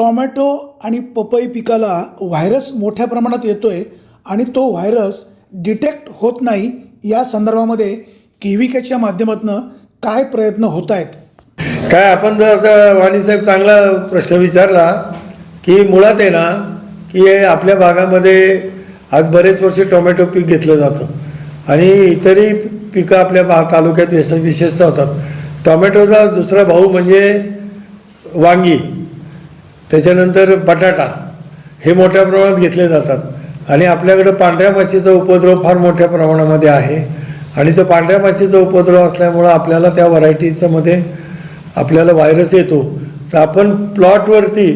Tomato आणि पपई पिकाला व्हायरस मोठ्या प्रमाणात येतो आहे आणि तो व्हायरस डिटेक्ट होत नाही या संदर्भामध्ये केविकेच्या माध्यमातून काय प्रयत्न होत आहेत काय आपण जर आता वाणीसाहेब चांगला प्रश्न विचारला की मुळात आहे ना की आपल्या भागामध्ये आज बरेच वर्ष टोमॅटो पीक घेतलं जातं. आणि इतरही पिकं आपल्या भा तालुक्यात विशेष विशेषतः होतात. टोमॅटोचा दुसरा भाऊ म्हणजे वांगी. त्याच्यानंतर बटाटा हे मोठ्या प्रमाणात घेतले जातात. आणि आपल्याकडं पांढऱ्या माशीचा उपद्रव फार मोठ्या प्रमाणामध्ये आहे. आणि तो पांढऱ्या माशीचा उपद्रव असल्यामुळं आपल्याला त्या व्हरायटीच्यामध्ये आपल्याला व्हायरस येतो. तर आपण प्लॉटवरती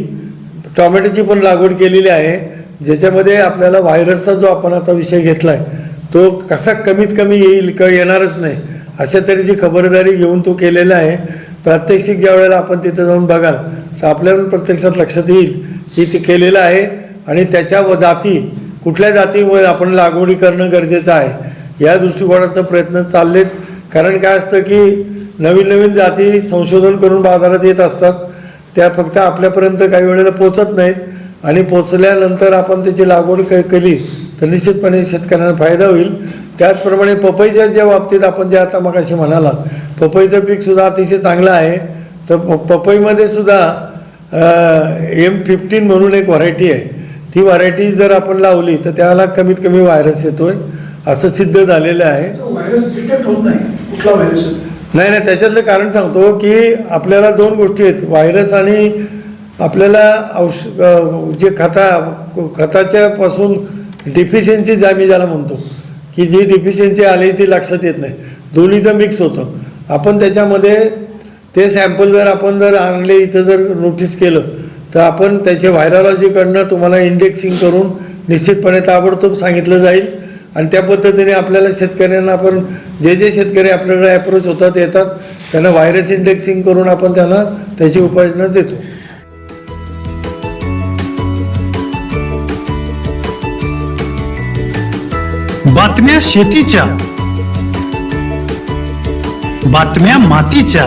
टोमॅटोची पण लागवड केलेली आहे ज्याच्यामध्ये आपल्याला व्हायरसचा जो आपण आता विषय घेतला आहे तो कसा कमीत कमी येईल का येणारच नाही अशा तऱ्हेची खबरदारी घेऊन तो केलेला आहे. प्रात्यक्षिक ज्या वेळेला आपण तिथं जाऊन बघाल आपल्याला प्रत्यक्षात लक्षात येईल की ते केलेलं आहे आणि त्याच्या व जाती कुठल्या जातीमुळे आपण लागवडी करणं गरजेचं आहे या दृष्टिकोनातनं प्रयत्न चाललेत. कारण काय असतं की नवीन नवीन जाती संशोधन करून बाजारात येत असतात. त्या फक्त आपल्यापर्यंत काही वेळेला पोचत नाहीत आणि पोचल्यानंतर आपण त्याची लागवड क केली तर निश्चितपणे शेतकऱ्यांना फायदा होईल. त्याचप्रमाणे पपईच्या ज्या बाबतीत आपण जे आता मग अशी म्हणालात पपईचं पीकसुद्धा अतिशय चांगलं आहे. तर प पपईमध्ये सुद्धा एम फिफ्टीन म्हणून एक व्हरायटी आहे. ती व्हरायटी जर आपण लावली तर त्याला कमीत कमी व्हायरस येतोय असं सिद्ध झालेलं आहे. नाही. नाही नाही त्याच्यातलं कारण सांगतो की आपल्याला दोन गोष्टी आहेत. व्हायरस आणि आपल्याला औष जे खता खताच्या पासून डिफिशियन्सी जे आम्ही ज्याला म्हणतो की जी डिफिशियन्सी आली ती लक्षात येत नाही. दोन्हीचं मिक्स होतं. आपण त्याच्यामध्ये ते सॅम्पल जर आपण जर आणले इथं जर नोटीस केलं तर आपण त्याचे व्हायरॉलॉजीकडनं तुम्हाला इंडेक्सिंग करून निश्चितपणे ताबडतोब सांगितलं जाईल. आणि त्या पद्धतीने आपल्याला शेतकऱ्यांना आपण जे जे शेतकरी आपल्याकडे अप्रोच होतात येतात त्यांना व्हायरस इंडेक्सिंग करून आपण त्यांना त्याची उपाययोजना देतो. बातम्या शेतीच्या बातम्या मातीच्या.